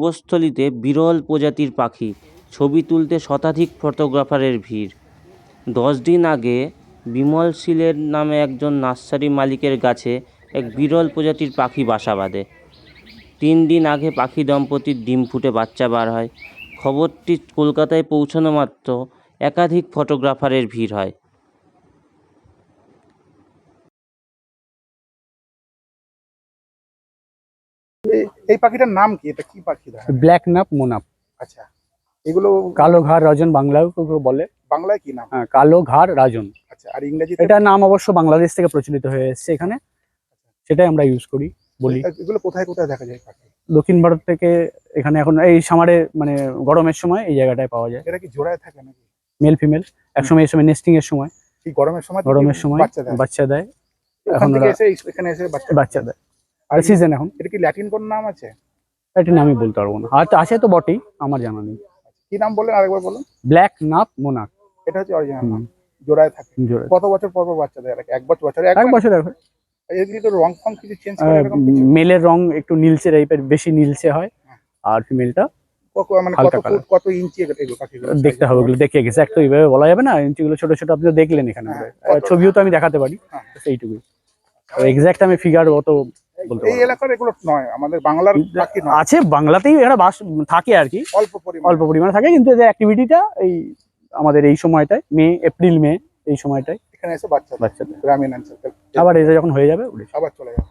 পূর্বস্থলীতে বিরল প্রজাতির পাখি, ছবি তুলতে শতাধিক ফটোগ্রাফারের ভিড়। দশ দিন আগে বিমল শীলের নামে একজন নার্সারি মালিকের গাছে এক বিরল প্রজাতির পাখি বাসা বাঁধে। তিন দিন আগে পাখি দম্পতির ডিম ফুটে বাচ্চা বার হয়। খবরটি কলকাতায় পৌঁছানো মাত্র একাধিক ফটোগ্রাফারের ভিড় হয়। এই- পাখিটার নাম কি? এটা কি পাখি ব্ল্যাক নাপ মোনাপ আচ্ছা এগুলো কালো ঘাড় রাজন বাংলায় বলে। বাংলায় কি নাম? হ্যাঁ, কালো ঘাড় রাজন। আচ্ছা আর ইংরেজি এটা নাম অবশ্য বাংলাদেশ থেকে প্রচলিত হয়ে এসেছে এখানে। সেটাই আমরা ইউজ করি বলি। এগুলো কোথায় কোথায় দেখা যায় পাখি? দক্ষিণ ভারত থেকে এখানে এখন এই সামারে মানে গরমের সময় এই জায়গাটায় পাওয়া যায়। এরা কি জোড়ায় থাকে নাকি? মেল ফিমেল একসময় এই সময় নেস্টিং এর সময়। গরমের সময়? গরমের সময় বাচ্চা দেয়? বাচ্চা দেয়। এখন থেকে এসে এখানে এসে বাচ্চা বাচ্চা দেয়। আর সিজন এখন। এটা কি ল্যাটিন কোন নাম আছে? এটা আমি বলতে পারব না। আর তো আছে তো বটেই আমার জানা নেই। কি নাম বললেন? আরেকবার বলুন। ব্ল্যাক নাপ মোনাক এটা হচ্ছে অরিজিনাল নাম। জোড়ায় থাকে। কত বছর পর পর বাচ্চা দেয়? এক বছর বছরে এক বছর। এখন এগুলি তো রং ফং কিছু চেঞ্জ করে এরকম কিছু? মেলের রং একটু নীলচে টাইপের বেশি নীলচে হয়। আর ফিমেলটা মানে কত ফুট কত ইঞ্চি দেখতে হবে ওগুলো দেখে এক্সাক্ট তো এইভাবে বলা যাবে না ইঞ্চিগুলো ছোট ছোট আপনি দেখলেন এখানে। হ্যাঁ, ছবিও তো আমি দেখাতে পারি হ্যাঁ। সেইটুকুই। এক্সাক্ট আমি ফিগার অত এই এলাকার এগুলো নয় আমাদের বাংলার আছে বাংলাতেই এরা বাস থাকে আর কি। অল্প পরিমাণ। অল্প পরিমাণে থাকে কিন্তু যে অ্যাক্টিভিটিটা এই আমাদের এই সময়টায় মে এপ্রিল মে এই সময়টায়। এখানে এসে বাচ্চা। বাচ্চাদের গ্রামীণ অঞ্চল। আবার এটা যখন হয়ে যাবে উড়ে। আবার চলে যাবে।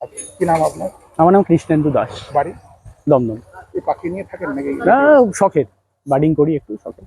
আচ্ছা, কি নাম আপনার? আমার নাম কৃষ্ণেন্দু দাস। বাড়ি? দমদম। এই পাখি নিয়ে থাকেন নাকি? না শখের। বার্ডিং করি একটু শখের।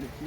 দেখি